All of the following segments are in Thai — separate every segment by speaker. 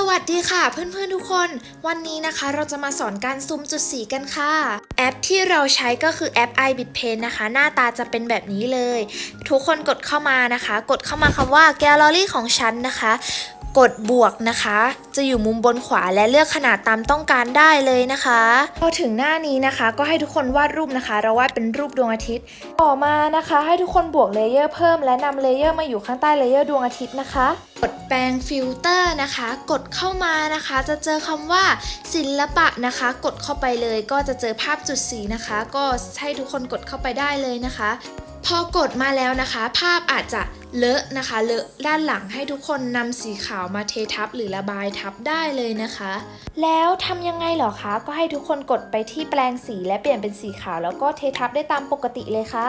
Speaker 1: สวัสดีค่ะเพื่อนๆทุกคน วันนี้นะคะเราจะมาสอนการซูมจุดสีกันค่ะ แอปที่เราใช้ก็คือแอป i b i t p a i n นะคะ หน้าตาจะเป็นแบบนี้เลย ทุกคนกดเข้ามานะคะ กดเข้ามาคำว่า Gallery ของฉันนะคะ กดบวกนะคะ จะอยู่มุมบนขวาและเลือกขนาดตามต้องการได้เลยนะคะพอถึงหน้านี้นะคะ ก็ให้ทุกคนวาดรูปนะคะ เราวาดเป็นรูปดวงอาทิตย์ ต่อมานะคะ ให้ทุกคนบวกเลเยอร์เพิ่มและนำเลเยอร์มาอยู่ข้างใต้เลเยอร์ดวงอาทิตย์นะคะ กด แปลงฟิลเตอร์นะคะ กดเข้ามานะคะ จะเจอคำว่าศิลปะนะคะ กดเข้าไปเลยก็จะเจอภาพจุดสีนะคะ ก็ให้ทุกคนกดเข้าไปได้เลยนะคะ พอกดมาแล้วนะคะ ภาพอาจจะเลอะนะคะ เลอะด้านหลังให้ทุกคนนำสีขาวมาเททับหรือระบายทับได้เลยนะคะ แล้วทำยังไงเหรอคะ ก็ให้ทุกคนกดไปที่แปลงสีและเปลี่ยนเป็นสีขาวแล้วก็เททับได้ตามปกติเลยค่ะ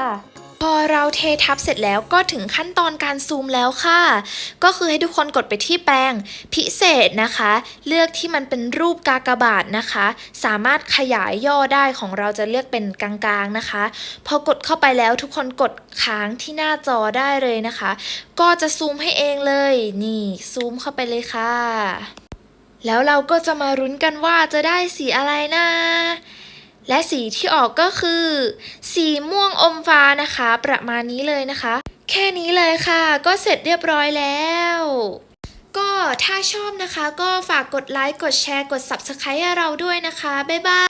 Speaker 1: พอเราเททับเสร็จแล้วก็ถึงขั้นตอนการซูมแล้วค่ะ ก็คือให้ทุกคนกดไปที่แปลงพิเศษนะคะ เลือกที่มันเป็นรูปกากบาทนะคะ สามารถขยายย่อได้ของเราจะเลือกเป็นกลางๆนะคะ พอกดเข้าไปแล้วทุกคนกดค้างที่หน้าจอได้เลยนะคะ ก็จะซูมให้เองเลย นี่ซูมเข้าไปเลยค่ะ แล้วเราก็จะมารุ้นกันว่าจะได้สีอะไรนะ และสีที่ออกก็คือ สีม่วงอมฟ้านะคะ ประมาณนี้เลยนะคะ แค่นี้เลยค่ะ ก็เสร็จเรียบร้อยแล้วก็ถ้าชอบนะคะก็ฝากกดไลค์ กดแชร์ กด Subscribe ให้เราด้วยนะคะ บ๊ายบาย